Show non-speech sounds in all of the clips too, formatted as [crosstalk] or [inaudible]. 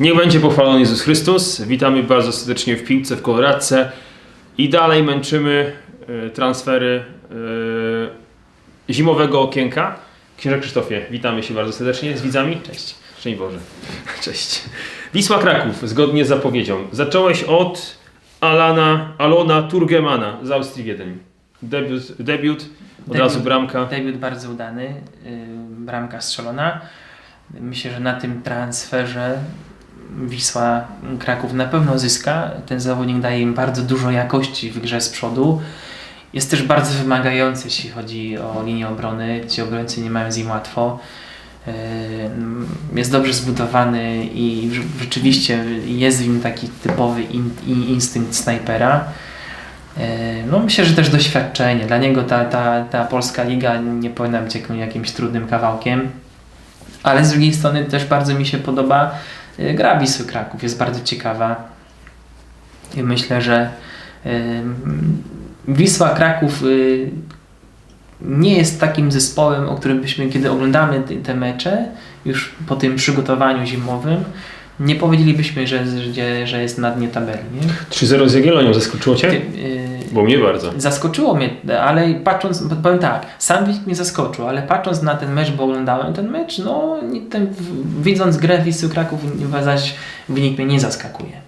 Niech będzie pochwalony Jezus Chrystus. Witamy bardzo serdecznie w piłce w koloradce i dalej męczymy e, transfery e, zimowego okienka. Księże Krzysztofie, witamy się bardzo serdecznie z widzami. Cześć. Szczęść Boże. [laughs] Cześć. Wisła Kraków, zgodnie z zapowiedzią. Zacząłeś od Alana, Alona Turgemana z Austrii Wiedeń. Debiut, debiut od Debiut. razu bramka. Debiut bardzo udany, yy, bramka strzelona. Myślę, że na tym transferze Wisła Kraków na pewno zyska. Ten zawodnik daje im bardzo dużo jakości w grze z przodu. Jest też bardzo wymagający, jeśli chodzi o linię obrony. Ci obrońcy nie mają z nim łatwo. Yy, Jest dobrze zbudowany i rz- rzeczywiście jest w nim taki typowy in, in, instynkt snajpera. E, No myślę, że też doświadczenie. Dla niego ta, ta, ta polska liga nie powinna być jakim- jakimś trudnym kawałkiem. Ale z drugiej strony też bardzo mi się podoba gra Wisły Kraków. Jest bardzo ciekawa. I myślę, że Wisła Kraków y, nie jest takim zespołem, o którym byśmy, kiedy oglądamy te, te mecze, już po tym przygotowaniu zimowym, nie powiedzielibyśmy, że, że, że jest na dnie tabeli. Nie? 3-0 z Jagiellonią, zaskoczyło Cię? Ty- y, Bo mnie bardzo. Zaskoczyło mnie, ale patrząc, powiem tak, sam wynik mnie zaskoczył, ale patrząc na ten mecz, bo oglądałem ten mecz, no ten, widząc grę Wisły Kraków, zaś wynik mnie nie zaskakuje.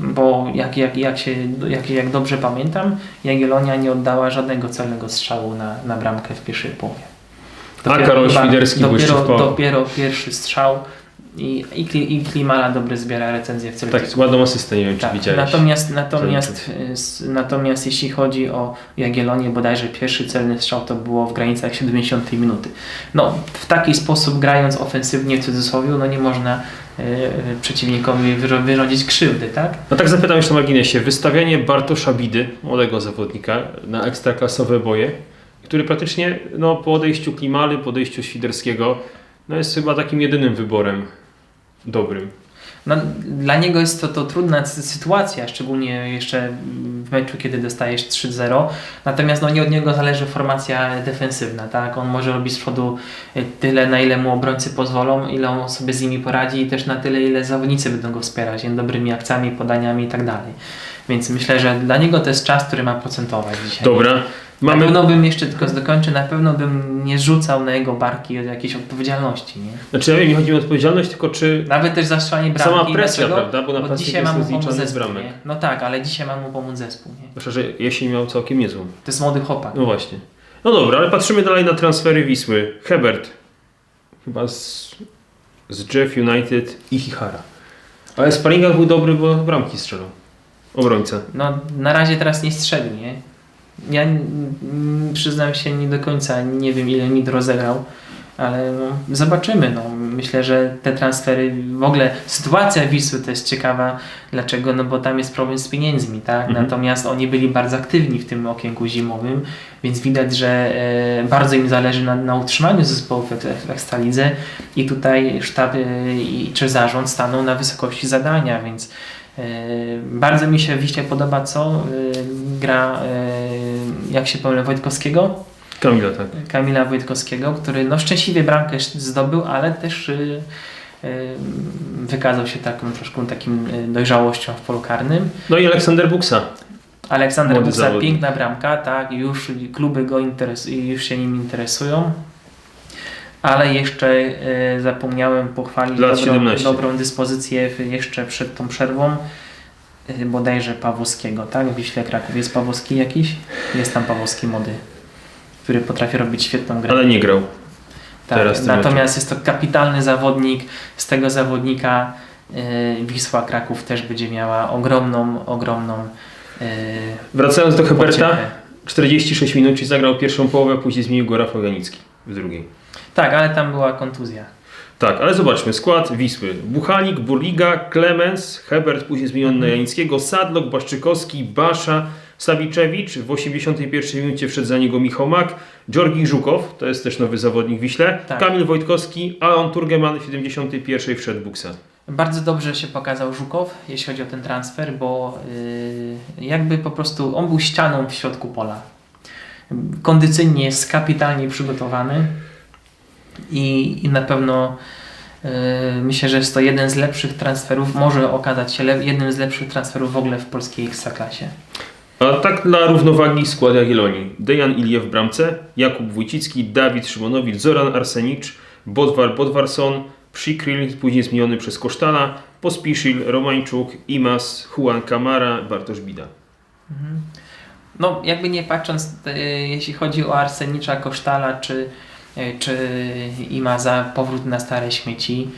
Bo jak, jak, jak, się, jak, jak dobrze pamiętam, Jagiellonia nie oddała żadnego celnego strzału na, na bramkę w pierwszej połowie. A Karol Świderski dopiero, dopiero pierwszy strzał i, i, i Klimala dobry zbiera recenzję w Celticu. Tak, ładną asystę, nie wiem czy Tak, widziałeś. natomiast, natomiast, y, natomiast jeśli chodzi o Jagiellonię, bodajże pierwszy celny strzał to było w granicach 70 minuty. No, w taki sposób grając ofensywnie w cudzysłowie, no nie można y, y, przeciwnikowi wyrządzić krzywdy, tak? No tak zapytam jeszcze na marginesie. Wystawianie Bartosza Bidy, młodego zawodnika, na ekstraklasowe boje, który praktycznie no, po odejściu Klimaly, po odejściu Świderskiego, no jest chyba takim jedynym wyborem dobrym. No, dla niego jest to, to trudna sy- sytuacja, szczególnie jeszcze w meczu, kiedy dostajesz 3-0. Natomiast no, nie od niego zależy formacja defensywna. Tak? On może robić z przodu y, tyle, na ile mu obrońcy pozwolą, ile on sobie z nimi poradzi i też na tyle, ile zawodnicy będą go wspierać, dobrymi akcjami, podaniami i tak. Więc myślę, że dla niego to jest czas, który ma procentować dzisiaj. Dobra. Na Mamy, pewno bym jeszcze tylko dokończę, na pewno bym nie rzucał na jego barki od jakiejś odpowiedzialności. Nie? znaczy ja nie chodzi o odpowiedzialność, tylko czy Nawet też za strzelanie bramki. sama presja, Dlaczego? prawda? Bo na Bo dzisiaj jest ma mu pomóc zespół, bramek. nie? No tak, ale dzisiaj ma mu pomóc zespół, nie? Że jesień miał całkiem niezłą. To jest młody chłopak. No właśnie. No dobra, ale patrzymy dalej na transfery Wisły. Hebert. Chyba z, z Jeff United i Chichara. Ale Sparingach był dobry, bo bramki strzelał. Obrońca. No na razie teraz nie strzelił, nie? Ja przyznam się nie do końca, nie wiem ile mi rozegrał, ale no, zobaczymy. No. Myślę, że te transfery, w ogóle sytuacja Wisły to jest ciekawa. Dlaczego? No bo tam jest problem z pieniędzmi, tak? Mhm. Natomiast oni byli bardzo aktywni w tym okienku zimowym, więc widać, że e, bardzo im zależy na, na utrzymaniu zespołów w, Ekstralidze i tutaj sztab e, i, czy zarząd staną na wysokości zadania, więc bardzo mi się Wiśle podoba, co e, gra, e, jak się pomylił, Wojtkowskiego, Kamila, tak. Kamila Wojtkowskiego, który no szczęśliwie bramkę zdobył, ale też wykazał się taką troszkę takim dojrzałością w polu karnym. No i Aleksander Buksa. Aleksander Młody Buksa, piękna bramka, tak, już kluby go już się nim interesują. Ale jeszcze y, zapomniałem pochwalić dobrą, 17. dobrą dyspozycję jeszcze przed tą przerwą. y, Bodajże Pawłowskiego, tak? W Wiśle Kraków jest Pawłowski jakiś? Jest tam Pawłowski młody, który potrafi robić świetną grę. Ale nie grał. Tak, Teraz natomiast jest to kapitalny zawodnik. Z tego zawodnika y, Wisła Kraków też będzie miała ogromną, ogromną Wracając do Heberta. pociechę. 46 minut, czyli zagrał pierwszą połowę, później zmienił go Rafał Janicki w drugiej. Tak, ale tam była kontuzja. Tak, ale zobaczmy. Skład Wisły. Buchanik, Burliga, Klemens, Hebert, później zmieniony na Janickiego, Sadlok, Błaszczykowski, Basza, Sawiczewicz. W 81 minucie wszedł za niego Michał Mak, Georgi Żukow, to jest też nowy zawodnik w Wiśle, Tak. Kamil Wojtkowski, Aaron Turgeman w 71 wszedł Buksa. Bardzo dobrze się pokazał Żukow, jeśli chodzi o ten transfer, bo y, jakby po prostu on był ścianą w środku pola. Kondycyjnie jest kapitalnie przygotowany i, i na pewno Yy, Myślę, że jest to jeden z lepszych transferów, może okazać się jednym z lepszych transferów w ogóle w polskiej ekstraklasie. A tak dla równowagi skład Jagiellonii. Dejan Iliew w bramce, Jakub Wójcicki, Dawid Szymonowicz, Zoran Arsenicz, Bodwar Bodwarson, Przykryl, później zmieniony przez Kosztala, Pospiszil, Romańczuk, Imas, Juan Camara, Bartosz Bida. No, jakby nie patrząc, yy, jeśli chodzi o Arsenicza, Kosztala czy, yy, czy Imaza, powrót na stare śmieci,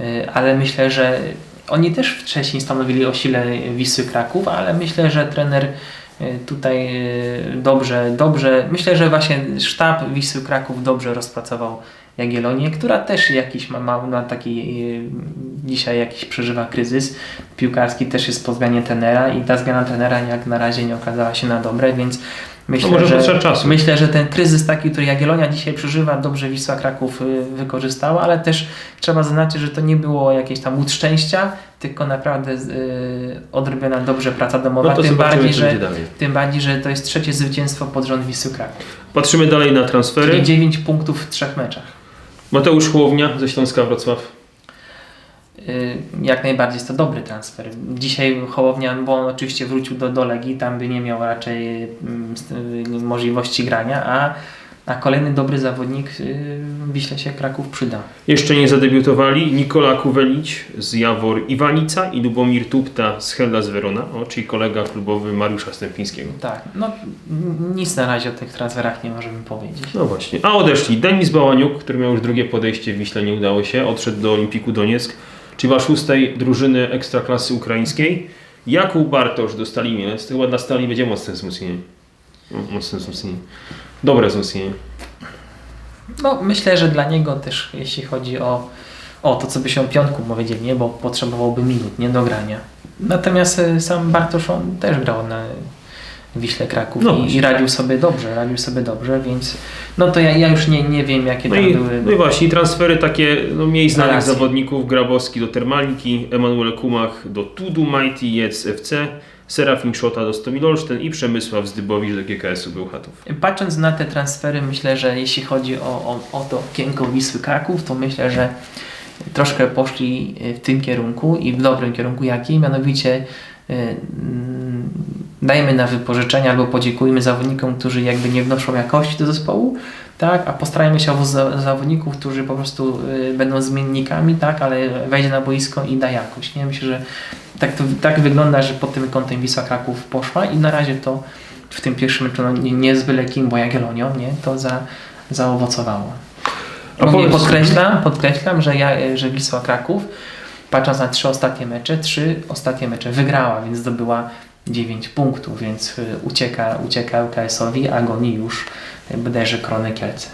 yy, ale myślę, że oni też wcześniej stanowili o sile Wisły Kraków, ale myślę, że trener yy, tutaj dobrze, dobrze, myślę, że właśnie sztab Wisły Kraków dobrze rozpracował Jagiellonię, która też jakiś ma, ma, ma taki yy, dzisiaj jakiś przeżywa kryzys piłkarski, też jest po zmianie trenera i ta zmiana trenera jak na razie nie okazała się na dobre, więc myślę, że, myślę, że ten kryzys taki, który Jagiellonia dzisiaj przeżywa, dobrze Wisła Kraków y, wykorzystała, ale też trzeba zaznaczyć, że to nie było jakieś tam łód szczęścia, tylko naprawdę y, odrobiona dobrze praca domowa, No tym, bardziej, że, tym bardziej, że to jest trzecie zwycięstwo pod rząd Wisły Kraków. Patrzymy dalej na transfery. Czyli 9 punktów w trzech meczach. Mateusz Chłownia ze Śląska Wrocław. Y, Jak najbardziej jest to dobry transfer. Dzisiaj Hołownia, bo on oczywiście wrócił do, do Legii, tam by nie miał raczej mm, możliwości grania, a, a kolejny dobry zawodnik y, w Wiśle się Kraków przyda. Jeszcze nie zadebiutowali Nikola Kuwelić z Jawor Iwanica i Lubomir Tupta z Hellas Verona, o, czyli kolega klubowy Mariusza Stępińskiego. Tak, no nic na razie o tych transferach nie możemy powiedzieć. No właśnie. A odeszli Denis Bałaniuk, który miał już drugie podejście w Wiśle, nie udało się, odszedł do Olimpiku Donieck, czyli chyba szóstej drużyny ekstraklasy ukraińskiej. Jakub Bartosz do Stali Mielec, to chyba dla Stali będzie mocne wzmocnienie. No, Mocne wzmocnienie. Dobre wzmocnienie. No myślę, że dla niego też jeśli chodzi o, o to, co by się o piątku powiedzieli, nie? bo potrzebowałby minut, nie do grania. Natomiast y, sam Bartosz on też grał na Wiśle Kraków No i, i radził sobie dobrze, radził sobie dobrze, więc no to ja, ja już nie, nie wiem jakie No tam i, były. no i właśnie transfery takie no, mniej znanych Relacje. zawodników. Grabowski do Termaliki, Emanuel Kumach do Tudu Mighty Jets FC, Serafin Szota do Stomil Olsztyn i Przemysław Zdybowicz do GKS-u Bełchatów. Patrząc na te transfery, myślę, że jeśli chodzi o, o, o to okienko Wisły Kraków, to myślę, że troszkę poszli w tym kierunku i w dobrym kierunku jaki, mianowicie y, mm, dajmy na wypożyczenia albo podziękujmy zawodnikom, którzy jakby nie wnoszą jakości do zespołu, tak, a postarajmy się o za- zawodników, którzy po prostu y, będą zmiennikami, tak, ale wejdzie na boisko i da jakość. Nie myślę, że tak, to, tak wygląda, że pod tym kątem Wisła Kraków poszła i na razie to w tym pierwszym meczu no, nie, nie z byle kim, bo Jagiellonią, nie, to za, zaowocowało. Mówię, podkreślam, podkreślam, że, ja, że Wisła Kraków, patrząc na trzy ostatnie mecze, trzy ostatnie mecze wygrała, więc zdobyła 9 punktów, więc y, ucieka, ucieka LKS-owi, a goni już y, bodajże Krony Kielce,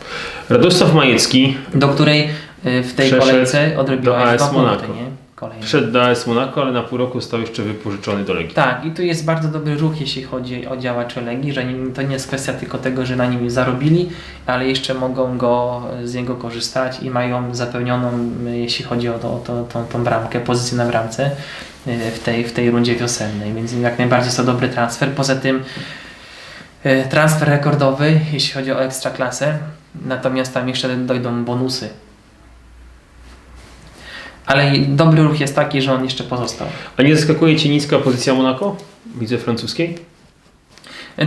Radosław Majecki do której y, w tej kolejce odrobiła do AS dwa punkty, Monaco. nie? Kolejne. wszedł do AS Monaco, ale na pół roku został jeszcze wypożyczony do Legii. Tak, i tu jest bardzo dobry ruch, jeśli chodzi o działaczy Legii, że to nie jest kwestia tylko tego, że na nim zarobili, ale jeszcze mogą go z niego korzystać i mają zapełnioną, jeśli chodzi o, to, o to, tą, tą bramkę, pozycję na bramce w tej, w tej rundzie wiosennej, więc jak najbardziej jest to dobry transfer. Poza tym y, transfer rekordowy, jeśli chodzi o ekstraklasę, natomiast tam jeszcze dojdą bonusy. Ale dobry ruch jest taki, że on jeszcze pozostał. A nie zaskakuje Cię niska pozycja Monaco? Widzę francuskiej?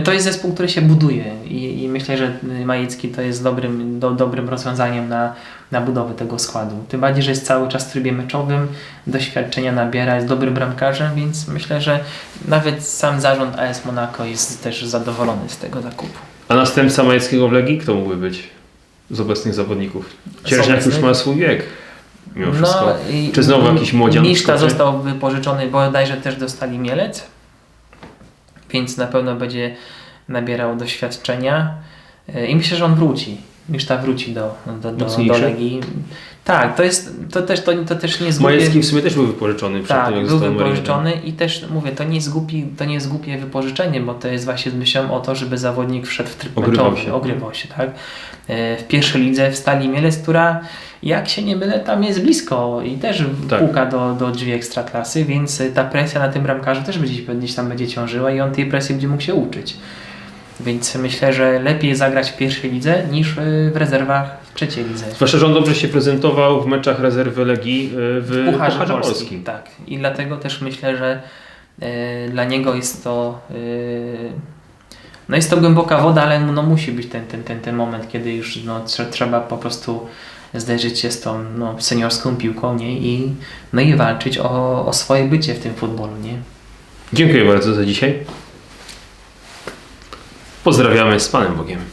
To jest zespół, który się buduje i, i myślę, że Majecki to jest dobrym, do, dobrym rozwiązaniem na, na budowę tego składu. Tym bardziej, że jest cały czas w trybie meczowym, doświadczenia nabiera, jest dobrym bramkarzem, więc myślę, że nawet sam zarząd AS Monaco jest też zadowolony z tego zakupu. A następca Majeckiego w Legii? Kto mógłby być z obecnych zawodników? Cierżniak już ma swój wiek. Mimo wszystko. No i Czy znowu jakiś młodzian Miszta został wypożyczony, bodajże też dostali Mielec, więc na pewno będzie nabierał doświadczenia E, i myślę, że on wróci. Miszta wróci do, do, do, do? Legii. Tak, to jest, to też, to, to też nie głupie- Majecki w sumie też był wypożyczony przed tak, tym, był wypożyczony i też mówię, to nie, głupi, to nie jest głupie wypożyczenie, bo to jest właśnie z myślą o to, żeby zawodnik wszedł w tryb Ogrywał meczowy, się. ogrywał się, tak? E, W pierwszej lidze w Stali Mielec, która jak się nie mylę, tam jest blisko i też Tak. puka do, do drzwi ekstraklasy, więc ta presja na tym bramkarzu też będzie, gdzieś tam będzie ciążyła i on tej presji będzie mógł się uczyć. Więc myślę, że lepiej zagrać w pierwszej lidze niż y, w rezerwach w trzeciej lidze. Zwłaszcza, że on dobrze się prezentował w meczach rezerwy Legii y, w Pucharze, Pucharze Polskim. Polskim. Tak. I dlatego też myślę, że e, dla niego jest to e, no jest to głęboka woda, ale no musi być ten, ten, ten, ten moment, kiedy już no, trze- trzeba po prostu zderzyć się z tą no, seniorską piłką nie? I, no i walczyć o, o swoje bycie w tym futbolu. Nie? Dziękuję bardzo za dzisiaj. Pozdrawiamy z Panem Bogiem.